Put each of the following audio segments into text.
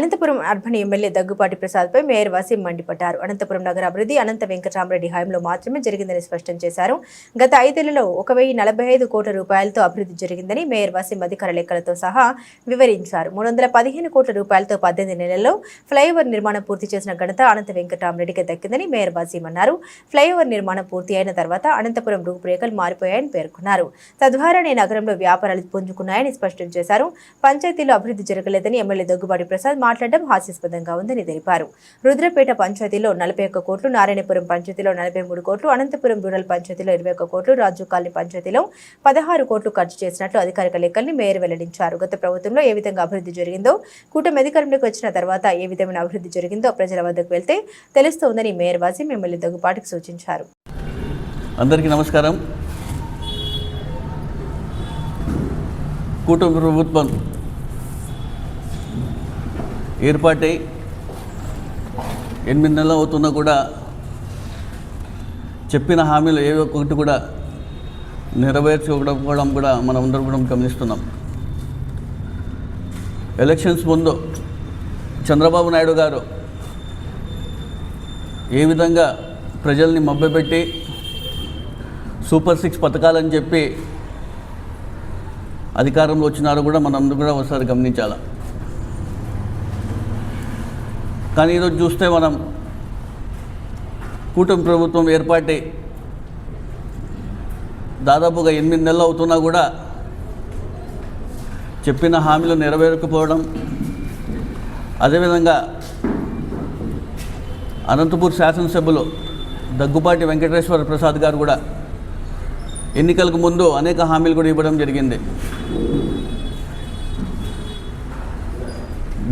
Anantapuram urban MLA Daggupati ప్రసాద్పై mayor Waseem మండిపడ్డారు. అనంతపురం నగర అభివృద్ధి అనంత వెంకటరామరెడ్డి హయాంలో మాత్రమే జరిగిందని స్పష్టం చేశారు. గత ఐదేళ్ళలో ఒక వెయ్యి నలభై ఐదు కోట్ల రూపాయలతో అభివృద్ధి జరిగిందని మేయర్ వసీం అధికార లెక్కలతో సహా వివరించారు. మూడు వందల పదిహేను కోట్ల రూపాయలతో పద్దెనిమిది నెలల్లో ఫ్లైఓవర్ నిర్మాణం పూర్తి చేసిన ఘనత అనంత వెంకటరామరెడ్డికి దక్కిందని మేయర్ వసీం అన్నారు. ఫ్లైఓవర్ నిర్మాణం పూర్తి అయిన తర్వాత అనంతపురం రూపురేఖలు మారిపోయాయని పేర్కొన్నారు. తద్వారానే నగరంలో వ్యాపారాలు పుంజుకున్నాయని స్పష్టం చేశారు. పంచాయతీలో అభివృద్ధి జరగలేదని ఎమ్మెల్యే దగ్గుబాటి ప్రసాద్ మాట్లాడడం హాస్యాస్పదంగా ఉందని తెలిపారు. రుద్రపేట పంచాయతీలో నలభై ఒక్క కోట్లు నారాయణపురం పంచాయతీలో నలభై మూడు కోట్లు అనంతపురం రూరల్ పంచాయతీలో ఇరవై ఒక్క కోట్లు రాజు కాలనీ పంచాయతీలో పదహారు కోట్లు ఖర్చు చేసినట్లు అధికారిక లెక్కల్ని మేయర్ వెల్లడించారు. గత ప్రభుత్వంలో ఏ విధంగా అభివృద్ధి జరిగిందో కూటమి అధికారంలోకి వచ్చిన తర్వాత ఏ విధమైన అభివృద్ధి జరిగిందో ప్రజల వద్దకు వెళ్తే తెలుస్తోందని మేయర్ వాసి మిమ్మల్ని దగ్గుపాటికి సూచించారు. అందరికీ నమస్కారం. కూటమి ప్రభుత్వం ఏర్పాటై ఎనిమిది నెలలు అవుతున్నా కూడా చెప్పిన హామీలు ఏ ఒక్కటి కూడా నెరవేర్చుకోవడం కూడా మనం అందరం కూడా గమనిస్తున్నాం. ఎలక్షన్స్ ముందు చంద్రబాబు నాయుడు గారు ఏ విధంగా ప్రజల్ని మభ్యపెట్టి సూపర్ సిక్స్ పథకాలని చెప్పి అధికారంలో వచ్చినారో కూడా మనందరూ కూడా ఒకసారి గమనించాలి? కానీ ఈరోజు చూస్తే మనం కూటమి ప్రభుత్వం ఏర్పాటై దాదాపుగా ఎనిమిది నెలలు అవుతున్నా కూడా చెప్పిన హామీలు నెరవేరకపోవడం అదేవిధంగా అనంతపూర్ శాసనసభ్యులు దగ్గుపాటి వెంకటేశ్వర ప్రసాద్ గారు కూడా ఎన్నికలకు ముందు అనేక హామీలు కూడా ఇవ్వడం జరిగింది.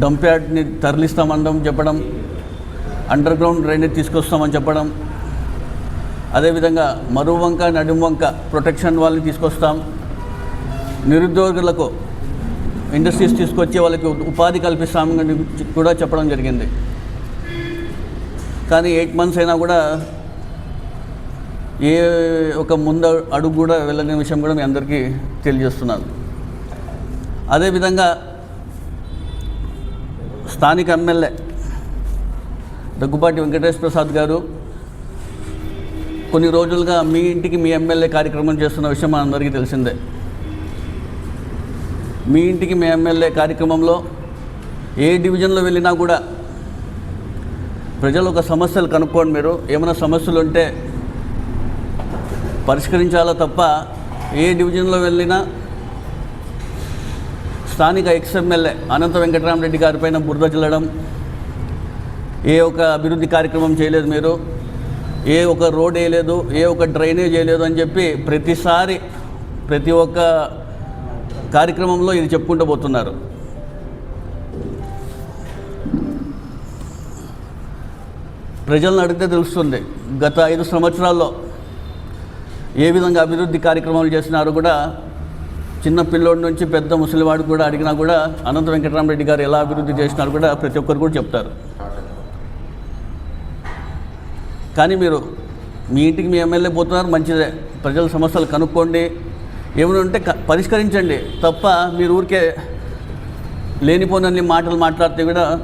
డంప్ యార్డ్ని తరలిస్తామనడం చెప్పడం అండర్ గ్రౌండ్ డ్రైనేజ్ తీసుకొస్తామని చెప్పడం అదేవిధంగా మరువంక వంక నడుము వంక ప్రొటెక్షన్ వాళ్ళని తీసుకొస్తాం. నిరుద్యోగులకు ఇండస్ట్రీస్ తీసుకొచ్చి వాళ్ళకి ఉపాధి కల్పిస్తామని కూడా చెప్పడం జరిగింది. కానీ ఎయిట్ మంత్స్ అయినా కూడా ఏ ఒక ముందు అడుగు కూడా వెళ్ళని విషయం కూడా మీ అందరికీ తెలియజేస్తున్నాను. అదేవిధంగా స్థానిక ఎమ్మెల్యే దగ్గుపాటి వెంకటేష్ ప్రసాద్ గారు కొన్ని రోజులుగా మీ ఇంటికి మీ ఎమ్మెల్యే కార్యక్రమం చేస్తున్న విషయం మనందరికీ తెలిసిందే. మీ ఇంటికి మీ ఎమ్మెల్యే కార్యక్రమంలో ఏ డివిజన్లో వెళ్ళినా కూడా ప్రజలు ఒక సమస్యలు కనుక్కోండి మీరు. ఏమైనా సమస్యలు ఉంటే పరిష్కరించాలో తప్ప ఏ డివిజన్లో వెళ్ళినా స్థానిక ఎక్స్ఎమ్మెల్యే అనంత వెంకటరామరెడ్డి గారిపైన బురద చల్లడం ఏ ఒక అభివృద్ధి కార్యక్రమం చేయలేదు మీరు. ఏ ఒక రోడ్ వేయలేదు ఏ ఒక డ్రైనేజ్ వేయలేదు అని చెప్పి ప్రతిసారి ప్రతి ఒక్క కార్యక్రమంలో ఇది చెప్పుకుంటూ పోతున్నారు. ప్రజలను అడిగితే తెలుస్తుంది గత ఐదు సంవత్సరాల్లో ఏ విధంగా అభివృద్ధి కార్యక్రమాలు చేసినారో కూడా చిన్న పిల్లోడి నుంచి పెద్ద ముసలివాడు కూడా అడిగినా కూడా అనంత వెంకటరామరెడ్డి గారు ఎలా అభివృద్ధి చేసినారు కూడా ప్రతి ఒక్కరు కూడా చెప్తారు. కానీ మీరు మీ ఇంటికి మీ ఎమ్మెల్యే పోతున్నారు మంచిదే. ప్రజల సమస్యలు కనుక్కోండి. ఏమైనా ఉంటే క- పరిష్కరించండి. తప్ప మీరు ఊరికే లేనిపోనన్ని మాటలు మాట్లాడితే కూడా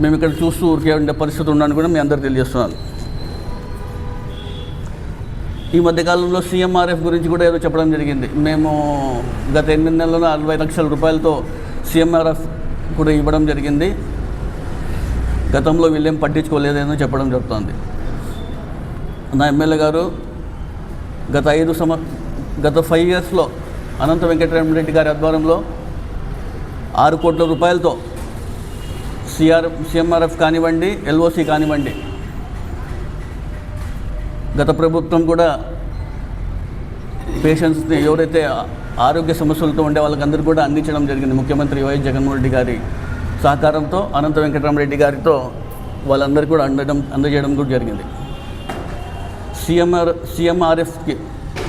మేము ఇక్కడ చూస్తూ ఊరికే ఉండే పరిస్థితి ఉన్నాను కూడా మీ అందరు తెలియజేస్తున్నాను. ఈ మధ్యకాలంలో సీఎంఆర్ఎఫ్ గురించి కూడా ఏదో చెప్పడం జరిగింది. మేము గత ఎనిమిది నెలల్లో అరవై లక్షల రూపాయలతో సీఎంఆర్ఎఫ్ కూడా ఇవ్వడం జరిగింది. గతంలో వీళ్ళేం పట్టించుకోలేదేనో చెప్పడం జరుగుతుంది. నా ఎమ్మెల్యే గారు గత ఐదు సంవ గత ఫైవ్ ఇయర్స్లో అనంత వెంకటరామరెడ్డి గారి ఆధ్వర్యంలో ఆరు కోట్ల రూపాయలతో సిఆర్ సిఎంఆర్ఎఫ్ కానివ్వండి ఎల్ఓసి కానివ్వండి గత ప్రభుత్వం కూడా పేషెంట్స్ని ఎవరైతే ఆరోగ్య సమస్యలతో ఉండే వాళ్ళకందరూ కూడా అందించడం జరిగింది. ముఖ్యమంత్రి వైఎస్ జగన్మోహన్ రెడ్డి గారి సహకారంతో అనంత వెంకటరామరెడ్డి గారితో వాళ్ళందరికీ కూడా అందడం అందజేయడం కూడా జరిగింది. సీఎంఆర్ సీఎంఆర్ఎఫ్కి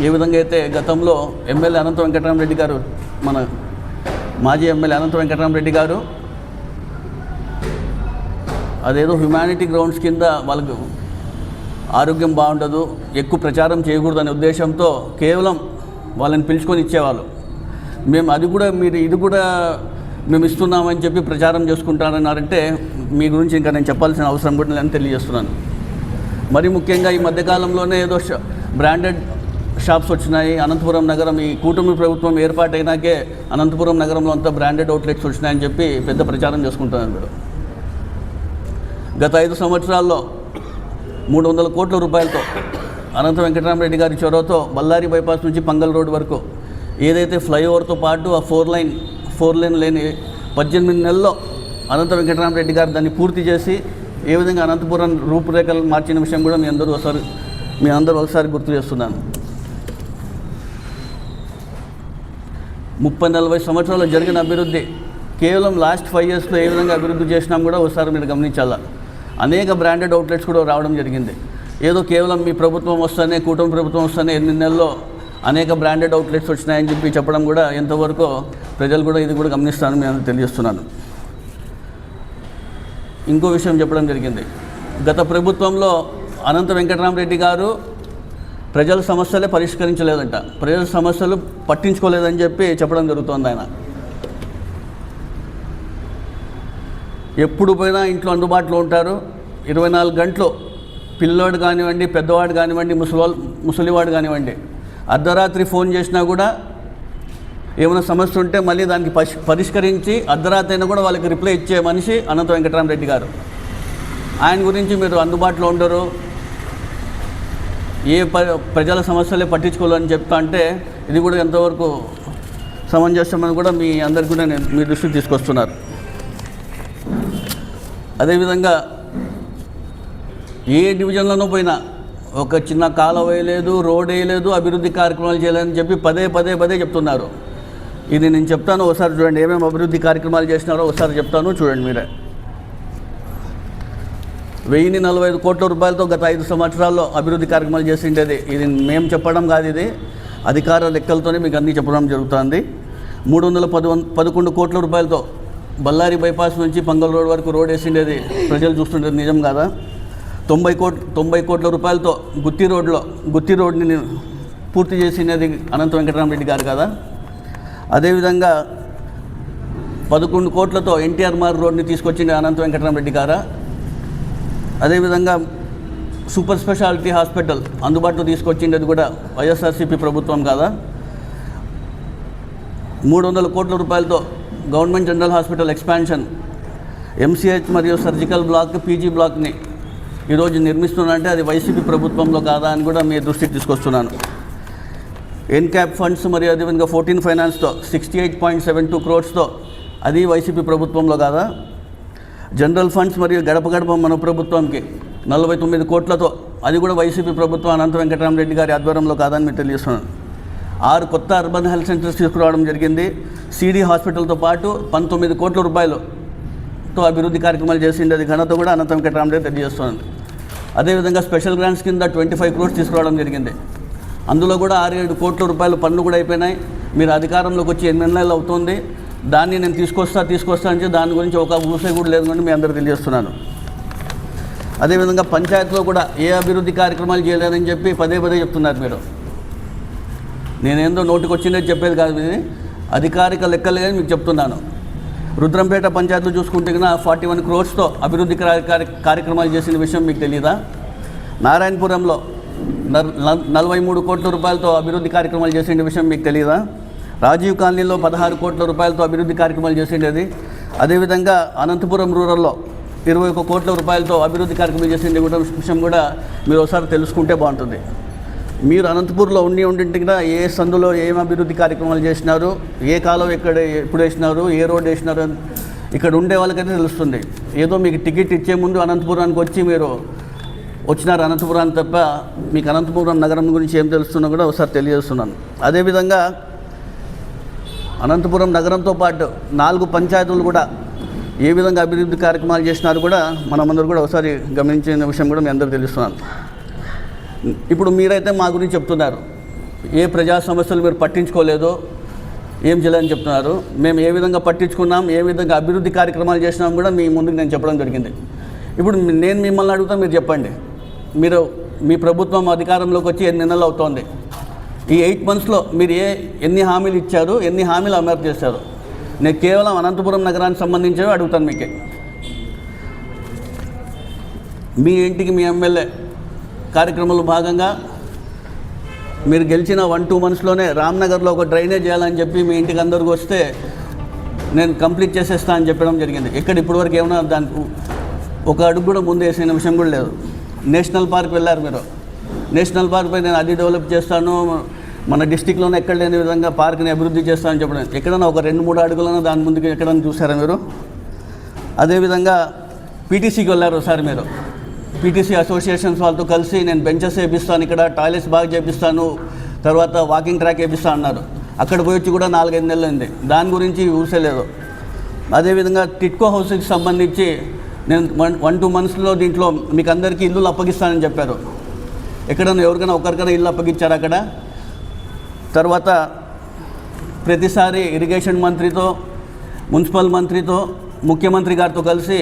ఏ విధంగా అయితే గతంలో ఎమ్మెల్యే అనంత వెంకటరామరెడ్డి గారు మన మాజీ ఎమ్మెల్యే అనంత వెంకటరామరెడ్డి గారు అదేదో హ్యుమానిటీ గ్రౌండ్స్ కింద వాళ్ళకు ఆరోగ్యం బాగుండదు ఎక్కువ ప్రచారం చేయకూడదు అనే ఉద్దేశంతో కేవలం వాళ్ళని పిలుచుకొని ఇచ్చేవాళ్ళు. మేము అది కూడా మీరు ఇది కూడా మేము ఇస్తున్నామని చెప్పి ప్రచారం చేసుకుంటానన్నారంటే మీ గురించి ఇంకా నేను చెప్పాల్సిన అవసరం కూడా నేను తెలియజేస్తున్నాను. మరి ముఖ్యంగా ఈ మధ్యకాలంలోనే ఏదో షా- బ్రాండెడ్ షాప్స్ వచ్చినాయి. అనంతపురం నగరం ఈ కూటమి ప్రభుత్వం ఏర్పాటైనాకే అనంతపురం నగరంలో అంతా బ్రాండెడ్ అవుట్లెట్స్ వచ్చినాయని చెప్పి పెద్ద ప్రచారం చేసుకుంటున్నారు మీరు గత ఐదు సంవత్సరాల్లో మూడు వందల కోట్ల రూపాయలతో అనంత వెంకటరామరెడ్డి గారి చొరవతో బళ్ళారి బైపాస్ నుంచి పంగల్ రోడ్ వరకు ఏదైతే ఫ్లైఓవర్తో పాటు ఆ ఫోర్ లైన్ ఫోర్ లైన్ లేని పద్దెనిమిది నెలల్లో అనంత వెంకటరామరెడ్డి గారు దాన్ని పూర్తి చేసి ఏ విధంగా అనంతపురం రూపురేఖలు మార్చిన విషయం కూడా మీ అందరూ ఒకసారి మీ అందరూ ఒకసారి గుర్తు చేస్తున్నాను. ముప్పై నలభై సంవత్సరాలు జరిగిన అభివృద్ధి కేవలం లాస్ట్ ఫైవ్ ఇయర్స్లో ఏ విధంగా అభివృద్ధి చేసినాం కూడా ఒకసారి మీరు గమనించాలా? అనేక బ్రాండెడ్ అవుట్లెట్స్ కూడా రావడం జరిగింది. ఏదో కేవలం మీ ప్రభుత్వం వస్తేనే కూటమి ప్రభుత్వం వస్తేనే ఎన్ని నెలల్లో అనేక బ్రాండెడ్ అవుట్లెట్స్ వచ్చినాయని చెప్పి చెప్పడం కూడా ఎంతవరకు ప్రజలు కూడా ఇది కూడా గమనిస్తారని నేను తెలియజేస్తున్నాను. ఇంకో విషయం చెప్పడం జరిగింది. గత ప్రభుత్వంలో అనంత వెంకటరామరెడ్డి గారు ప్రజల సమస్యలే పరిష్కరించలేదంట. ప్రజల సమస్యలు పట్టించుకోలేదని చెప్పి చెప్పడం జరుగుతోంది ఆయన. ఎప్పుడు పోయినా ఇంట్లో అందుబాటులో ఉంటారు. ఇరవై నాలుగు గంటలు పిల్లోడు కానివ్వండి పెద్దవాడు కానివ్వండి ముసలి ముసలివాడు కానివ్వండి అర్ధరాత్రి ఫోన్ చేసినా కూడా ఏమైనా సమస్య ఉంటే మళ్ళీ దానికి పరి పరిష్కరించి అర్ధరాత్రి అయినా కూడా వాళ్ళకి రిప్లై ఇచ్చే మనిషి అనంత వెంకటరామరెడ్డి గారు. ఆయన గురించి మీరు అందుబాటులో ఉండరు. ఏ ప ప్రజల సమస్యలే పట్టించుకోవాలని చెప్తా అంటే ఇది కూడా ఎంతవరకు సమంజసమని కూడా మీ అందరికీ కూడా నేను మీ దృష్టికి తీసుకొస్తున్నారు. అదేవిధంగా ఏ డివిజన్లోనూ పోయినా ఒక చిన్న కాలువ వేయలేదు రోడ్ వేయలేదు అభివృద్ధి కార్యక్రమాలు చేయలేదని చెప్పి పదే పదే పదే చెప్తున్నారు. ఇది నేను చెప్తాను ఒకసారి చూడండి ఏమేమి అభివృద్ధి కార్యక్రమాలు చేసినారో ఒకసారి చెప్తాను చూడండి మీరే. వెయ్యిన్ని నలభై ఐదు కోట్ల రూపాయలతో గత ఐదు సంవత్సరాల్లో అభివృద్ధి కార్యక్రమాలు చేసిండేది. ఇది మేము చెప్పడం కాదు ఇది. అధికార లెక్కలతోనే మీకు అన్నీ చెప్పడం జరుగుతుంది. మూడు వందల పది పదకొండు కోట్ల రూపాయలతో బళ్ళారి బైపాస్ నుంచి పంగల్ రోడ్ వరకు రోడ్ వేసిండేది. ప్రజలు చూస్తుండేది నిజం కాదా? తొంభై కోట్ తొంభై కోట్ల రూపాయలతో గుత్తి రోడ్లో గుత్తి రోడ్ని పూర్తి చేసినది అనంత వెంకటరామరెడ్డి గారు కదా? అదేవిధంగా పదకొండు కోట్లతో ఎన్టీఆర్ మార్ రోడ్ని తీసుకొచ్చింది అనంత వెంకటరామరెడ్డి గారా? అదేవిధంగా సూపర్ స్పెషాలిటీ హాస్పిటల్ అందుబాటులో తీసుకొచ్చిండేది కూడా వైఎస్ఆర్సీపీ ప్రభుత్వం కాదా? మూడు వందల కోట్ల రూపాయలతో government general hospital expansion. MCH మరియు సర్జికల్ బ్లాక్ పీజీ బ్లాక్ని ఈరోజు నిర్మిస్తున్నానంటే అది వైసీపీ ప్రభుత్వంలో కాదా అని కూడా మీ దృష్టికి తీసుకొస్తున్నాను. ఎన్క్యాప్ ఫండ్స్ మరియు అదేవిధంగా fourteen ఫైనాన్స్తో sixty eight point seven two క్రోడ్స్తో అది వైసీపీ ప్రభుత్వంలో కాదా? జనరల్ ఫండ్స్ మరియు గడప గడప మన ప్రభుత్వంకి నలభై తొమ్మిది కోట్లతో అది కూడా వైసీపీ ప్రభుత్వం అనంత వెంకటరామరెడ్డి గారి ఆధ్వర్యంలో కాదని మీరు తెలియజేస్తున్నాను. ఆరు కొత్త అర్బన్ హెల్త్ సెంటర్స్ తీసుకురావడం జరిగింది. సిడి హాస్పిటల్తో పాటు పంతొమ్మిది కోట్ల రూపాయలతో అభివృద్ధి కార్యక్రమాలు చేసింది. అది ఘనత కూడా అనంత వెంకటరామరెడ్డి తెలియజేస్తున్నాను అదేవిధంగా స్పెషల్ గ్రాంట్స్ కింద ట్వంటీ ఫైవ్ క్రోర్స్ తీసుకురావడం జరిగింది. అందులో కూడా ఆరు ఏడు కోట్ల రూపాయలు పన్ను కూడా అయిపోయినాయి. మీరు అధికారంలోకి వచ్చి ఎనిమిది నెలలు అవుతుంది. దాన్ని నేను తీసుకొస్తా తీసుకొస్తా అంటే దాని గురించి ఒక ఊసే కూడా లేదు అని మీ అందరికీ తెలియజేస్తున్నాను. అదేవిధంగా పంచాయతీలో కూడా ఏ అభివృద్ధి కార్యక్రమాలు చేయలేదని చెప్పి పదే పదే చెప్తున్నారు మీరు. నేనేందో నోటికి వచ్చిందే చెప్పేది కాదు ఇది అధికారిక లెక్కలు కానీ మీకు చెప్తున్నాను. రుద్రంపేట పంచాయతీలో చూసుకుంటే కన్నా ఫార్టీ వన్ క్రోర్స్తో అభివృద్ధి కార్యక్రమాలు చేసిన విషయం మీకు తెలియదా నారాయణపురంలో నలభై మూడు కోట్ల రూపాయలతో అభివృద్ధి కార్యక్రమాలు చేసిన విషయం మీకు తెలియదా రాజీవ్ కాలనీలో పదహారు కోట్ల రూపాయలతో అభివృద్ధి కార్యక్రమాలు చేసిండేది. అదేవిధంగా అనంతపురం రూరల్లో ఇరవై ఒక కోట్ల రూపాయలతో అభివృద్ధి కార్యక్రమాలు చేసిండే విషయం కూడా మీరు ఒకసారి తెలుసుకుంటే బాగుంటుంది. మీరు అనంతపూర్లో ఉండి ఉండింటి కూడా ఏ సందులో ఏం అభివృద్ధి కార్యక్రమాలు చేసినారు ఏ కాలం ఎక్కడ ఎప్పుడు వేసినారు ఏ రోడ్ వేసినారు ఇక్కడ ఉండే వాళ్ళకైతే తెలుస్తుంది. ఏదో మీకు టికెట్ ఇచ్చే ముందు అనంతపురానికి వచ్చి మీరు వచ్చినారు అనంతపురాన్ని తప్ప మీకు అనంతపురం నగరం గురించి ఏం తెలుస్తున్నా కూడా ఒకసారి తెలియజేస్తున్నాను. అదేవిధంగా అనంతపురం నగరంతో పాటు నాలుగు పంచాయతీలు కూడా ఏ విధంగా అభివృద్ధి కార్యక్రమాలు చేసినారు కూడా మనమందరూ కూడా ఒకసారి గమనించిన విషయం కూడా మీ అందరూ తెలుస్తున్నాను. ఇప్పుడు మీరైతే మా గురించి చెప్తున్నారు. ఏ ప్రజా సమస్యలు మీరు పట్టించుకోలేదో ఏం చేయాలని చెప్తున్నారు. మేము ఏ విధంగా పట్టించుకున్నాం ఏ విధంగా అభివృద్ధి కార్యక్రమాలు చేసినాం కూడా మీ ముందుకు నేను చెప్పడం జరిగింది. ఇప్పుడు నేను మిమ్మల్ని అడుగుతా మీరు చెప్పండి. మీరు మీ ప్రభుత్వం అధికారంలోకి వచ్చి ఎన్ని నెలలు అవుతోంది? ఈ ఎయిట్ మంత్స్లో మీరు ఏ ఎన్ని హామీలు ఇచ్చారు ఎన్ని హామీలు అమలు చేశారు? నేను కేవలం అనంతపురం నగరానికి సంబంధించినవి అడుగుతాను మీకే. మీ ఇంటికి మీ ఎమ్మెల్యే కార్యక్రమంలో భాగంగా మీరు గెలిచిన వన్ టూ మంత్స్లోనే రామ్నగర్లో ఒక డ్రైనేజ్ చేయాలని చెప్పి మీ ఇంటికి అందరికి వస్తే నేను కంప్లీట్ చేసేస్తా అని చెప్పడం జరిగింది. ఇక్కడ ఇప్పటివరకు ఏమైనా దానికి ఒక అడుగు కూడా ముందు వేసిన విషయం కూడా లేదు. నేషనల్ పార్క్ వెళ్ళారు మీరు. నేషనల్ పార్క్ పై నేను అది డెవలప్ చేస్తాను. మన డిస్టిక్లోనే ఎక్కడ లేని విధంగా పార్క్ని అభివృద్ధి చేస్తానని చెప్పడం. ఎక్కడైనా ఒక రెండు మూడు అడుగులను దాని ముందుకు ఎక్కడైనా చూసారా మీరు? అదేవిధంగా పీటీసీకి వెళ్ళారు ఒకసారి మీరు. పీటీసీ అసోసియేషన్స్ వాళ్ళతో కలిసి నేను బెంచెస్ వేపిస్తాను ఇక్కడ టాయిలెట్స్ బాగా చేపిస్తాను తర్వాత వాకింగ్ ట్రాక్ వేపిస్తాను అన్నారు. అక్కడ పోయి వచ్చి కూడా నాలుగైదు నెలలు అయింది దాని గురించి ఊసలేదు అదేవిధంగా టిట్కో హౌస్కి సంబంధించి నేను వన్ వన్ టూ మంత్స్లో దీంట్లో మీకు అందరికీ ఇల్లులు అప్పగిస్తానని చెప్పారు. ఎక్కడైనా ఎవరికైనా ఒకరికైనా ఇల్లు అప్పగించారు అక్కడ? తర్వాత ప్రతిసారి ఇరిగేషన్ మంత్రితో మున్సిపల్ మంత్రితో ముఖ్యమంత్రి గారితో కలిసి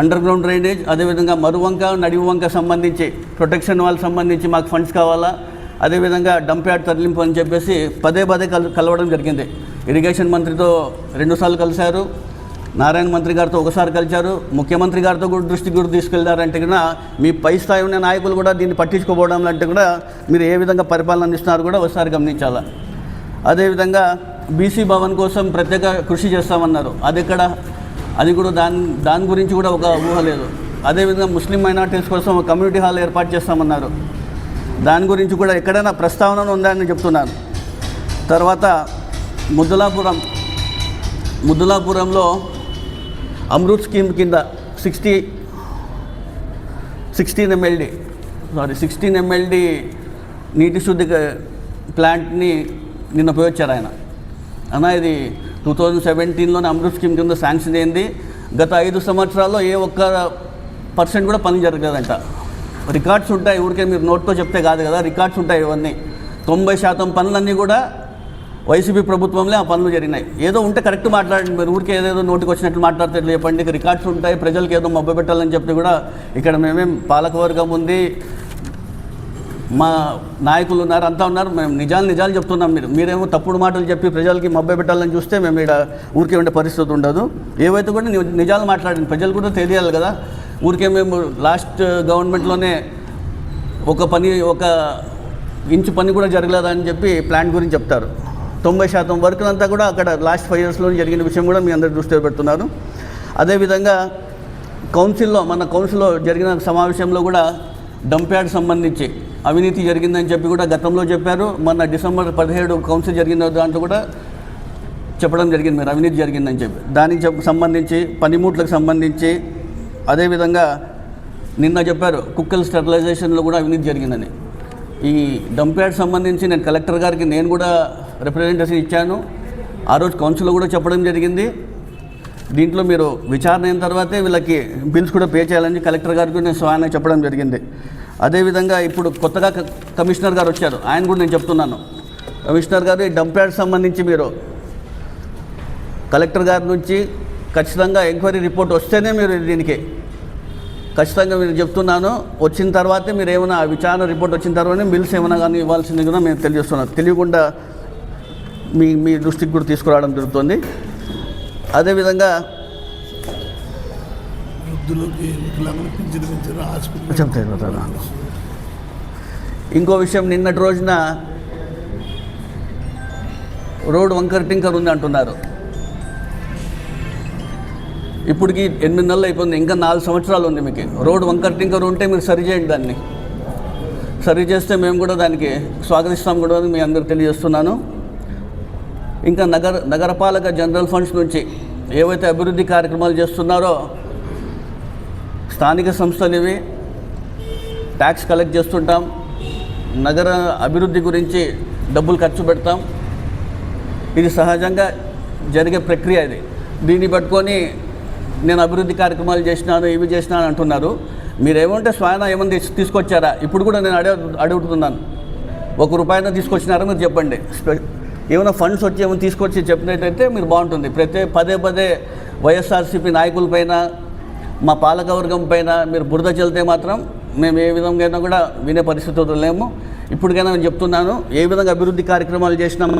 అండర్ గ్రౌండ్ డ్రైనేజ్ అదేవిధంగా మరువంక నడివంక వంక సంబంధించి ప్రొటెక్షన్ వాళ్ళకి సంబంధించి మాకు ఫండ్స్ కావాలా? అదేవిధంగా డంప్ యార్డ్ తరలింపు అని చెప్పేసి పదే పదే కల కలవడం జరిగింది. ఇరిగేషన్ మంత్రితో రెండుసార్లు కలిశారు. నారాయణ మంత్రి గారితో ఒకసారి కలిశారు. ముఖ్యమంత్రి గారితో కూడా దృష్టికి కూడా తీసుకెళ్ళారంటే కూడా మీ పై స్థాయి ఉన్న నాయకులు కూడా దీన్ని పట్టించుకోపోవడం అంటే కూడా మీరు ఏ విధంగా పరిపాలన అందిస్తున్నారు కూడా ఒకసారి గమనించాలా? అదేవిధంగా బీసీ భవన్ కోసం ప్రత్యేక కృషి చేస్తామన్నారు. అది ఇక్కడ అది కూడా దాని దాని గురించి కూడా ఒక ఊహ లేదు. అదేవిధంగా ముస్లిం మైనార్టీస్ కోసం ఒక కమ్యూనిటీ హాల్ ఏర్పాటు చేస్తామన్నారు. దాని గురించి కూడా ఎక్కడైనా ప్రస్తావన ఉందని చెప్తున్నారు. తర్వాత ముద్దులాపురం ముద్దులాపురంలో అమృత్ స్కీమ్ కింద sixty sixteen MLD sorry sixteen MLD నీటి శుద్ధి ప్లాంట్ని నిన్న పోయి ఆయన. అన్న ఇది టూ థౌజండ్ సెవెంటీన్లోనే అమృత్ స్కీమ్ కింద శాంక్షన్ అయింది. గత ఐదు సంవత్సరాల్లో ఏ ఒక్క పర్సెంట్ కూడా పని జరగదంట రికార్డ్స్ ఉంటాయి ఊరికే మీరు నోట్తో చెప్తే కాదు కదా రికార్డ్స్ ఉంటాయి ఇవన్నీ. తొంభై శాతం పనులన్నీ కూడా వైసీపీ ప్రభుత్వంలో ఆ పనులు జరిగినాయి. ఏదో ఉంటే కరెక్ట్ మాట్లాడండి మీరు ఊరికే ఏదేదో నోటికి వచ్చినట్లు మాట్లాడితే చెప్పండి రికార్డ్స్ ఉంటాయి ప్రజలకు ఏదో మబ్బ పెట్టాలని చెప్పి కూడా ఇక్కడ మేమేం పాలకవర్గం ఉంది మా నాయకులు ఉన్నారు అంతా ఉన్నారు. మేము నిజాలు నిజాలు చెప్తున్నాం. మీరు మీరేమో తప్పుడు మాటలు చెప్పి ప్రజలకి మబ్బ పెట్టాలని చూస్తే మేము ఇక్కడ ఊరికే ఉండే పరిస్థితి ఉండదు. ఏవైతే కూడా నిజాలు మాట్లాడండి. ప్రజలు కూడా తెలియాలి కదా. ఊరికే మేము లాస్ట్ గవర్నమెంట్లోనే ఒక పని ఒక ఇంచు పని కూడా జరగలేదని చెప్పి ప్లాంట్ గురించి చెప్తారు. తొంభై శాతం వర్క్ అంతా కూడా అక్కడ లాస్ట్ ఫైవ్ ఇయర్స్లో జరిగిన విషయం కూడా మీ అందరు దృష్టిలో పెడుతున్నారు. అదేవిధంగా కౌన్సిల్లో మన కౌన్సిల్లో జరిగిన సమావేశంలో కూడా డంప్ యార్డ్ సంబంధించి అవినీతి జరిగిందని చెప్పి కూడా గతంలో చెప్పారు. మొన్న డిసెంబర్ పదిహేడు కౌన్సిల్ జరిగిన దాంట్లో కూడా చెప్పడం జరిగింది మీరు అవినీతి జరిగిందని చెప్పి. దానికి సంబంధించి పనిముట్లకు సంబంధించి అదేవిధంగా నిన్న చెప్పారు కుక్కల స్టెరిలైజేషన్లో కూడా అవినీతి జరిగిందని. ఈ డంప్యార్డ్ సంబంధించి నేను కలెక్టర్ గారికి నేను కూడా రిప్రజెంటేషన్ ఇచ్చాను. ఆ రోజు కౌన్సిల్లో కూడా చెప్పడం జరిగింది. దీంట్లో మీరు విచారణ అయిన తర్వాతే వీళ్ళకి బిల్స్ కూడా పే చేయాలని కలెక్టర్ గారికి నేను స్వయాన్ని చెప్పడం జరిగింది. అదేవిధంగా ఇప్పుడు కొత్తగా క- కమిషనర్ గారు వచ్చారు. ఆయన కూడా నేను చెప్తున్నాను. కమిషనర్ గారు ఈ డంప్ యార్డ్ సంబంధించి మీరు కలెక్టర్ గారి నుంచి ఖచ్చితంగా ఎంక్వైరీ రిపోర్ట్ వస్తేనే మీరు దీనికి ఖచ్చితంగా మీరు చెప్తున్నాను. వచ్చిన తర్వాతే మీరు ఏమైనా విచారణ రిపోర్ట్ వచ్చిన తర్వాతనే బిల్స్ ఏమైనా కానీ ఇవ్వాల్సింది కూడా మేము తెలియజేస్తున్నాం. తెలియకుండా మీ మీ దృష్టికి కూడా తీసుకురావడం జరుగుతుంది. అదేవిధంగా వృద్ధులకి వికలాంగులు పింఛను పెంచారు హాస్పిటల్ చెప్తాను చెప్తాను. ఇంకో విషయం నిన్నటి రోజున రోడ్ వంకర్ టింకర్ ఉంది అంటున్నారు. ఇప్పటికి ఎనిమిది నెలలు అయిపోయింది ఇంకా నాలుగు సంవత్సరాలు ఉంది మీకు. రోడ్ వంకర్ టింకర్ ఉంటే మీరు సరి చేయండి దాన్ని. సరి చేస్తే మేము కూడా దానికి స్వాగతిస్తాం కూడా మీ అందరికి తెలియజేస్తున్నాను. ఇంకా నగర నగరపాలక జనరల్ ఫండ్స్ నుంచి ఏవైతే అభివృద్ధి కార్యక్రమాలు చేస్తున్నారో స్థానిక సంస్థలు ఇవి ట్యాక్స్ కలెక్ట్ చేస్తుంటాం నగర అభివృద్ధి గురించి డబ్బులు ఖర్చు పెడతాం. ఇది సహజంగా జరిగే ప్రక్రియ ఇది. దీన్ని పట్టుకొని నేను అభివృద్ధి కార్యక్రమాలు చేసినాను ఇవి చేసినాను అంటున్నారు. మీరేమంటే ఏమంటే ఏమైనా తీసుకొచ్చారా? ఇప్పుడు కూడా నేను అడే అడుగుతున్నాను. ఒక రూపాయన తీసుకొచ్చినారా మీరు చెప్పండి. ఏమైనా ఫండ్స్ వచ్చి ఏమైనా తీసుకొచ్చి చెప్పినట్టయితే మీరు బాగుంటుంది. ప్రతి పదే పదే వైఎస్ఆర్సీపీ నాయకులపైన మా పాలకవర్గం పైన మీరు బురద చెల్తే మాత్రం మేము ఏ విధంగా కూడా వినే పరిస్థితులు లేము. ఇప్పటికైనా నేను చెప్తున్నాను ఏ విధంగా అభివృద్ధి కార్యక్రమాలు చేసినాం